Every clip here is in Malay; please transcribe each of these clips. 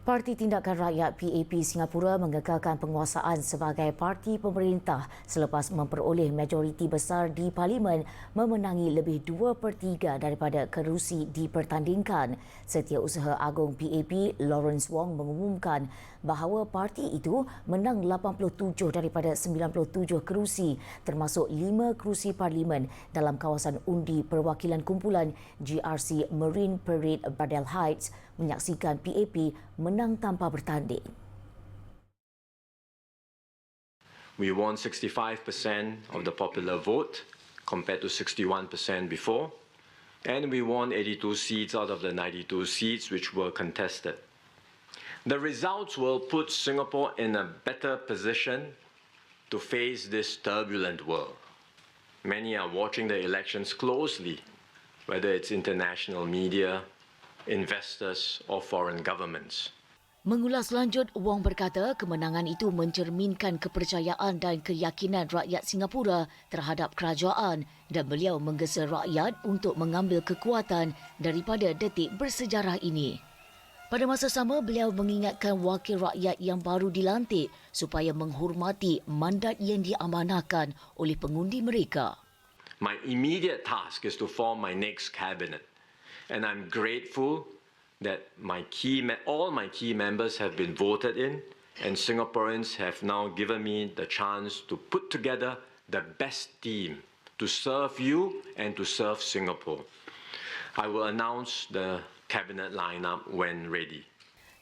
Parti Tindakan Rakyat PAP Singapura mengekalkan penguasaan sebagai parti pemerintah selepas memperoleh majoriti besar di parlimen memenangi lebih 2 per 3 daripada kerusi dipertandingkan. Setiausaha Agung PAP Lawrence Wong mengumumkan bahawa parti itu menang 87 daripada 97 kerusi termasuk 5 kerusi parlimen dalam kawasan undi perwakilan kumpulan GRC Marine Parade Bradell Heights menyaksikan PAP menang tanpa bertanding. We won 65% of the popular vote compared to 61% before. And we won 82 seats out of the 92 seats which were contested. The results will put Singapore in a better position to face this turbulent world. Many are watching the elections closely, whether it's international media, investors, or foreign governments. Mengulas lanjut, Wong berkata kemenangan itu mencerminkan kepercayaan dan keyakinan rakyat Singapura terhadap kerajaan dan beliau menggesa rakyat untuk mengambil kekuatan daripada detik bersejarah ini. Pada masa sama, beliau mengingatkan wakil rakyat yang baru dilantik supaya menghormati mandat yang diamanahkan oleh pengundi mereka. My immediate task is to form my next cabinet. And I'm grateful that my key all my key members have been voted in and Singaporeans have now given me the chance to put together the best team to serve you and to serve Singapore. I will announce the cabinet lineup when ready.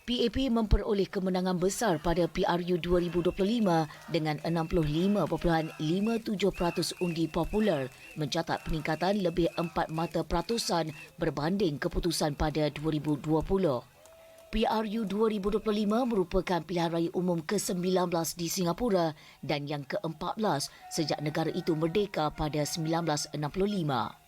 PAP memperoleh kemenangan besar pada PRU 2025 dengan 65.57% undi popular mencatat peningkatan lebih 4 mata peratusan berbanding keputusan pada 2020. PRU 2025 merupakan pilihan raya umum ke-19 di Singapura dan yang ke-14 sejak negara itu merdeka pada 1965.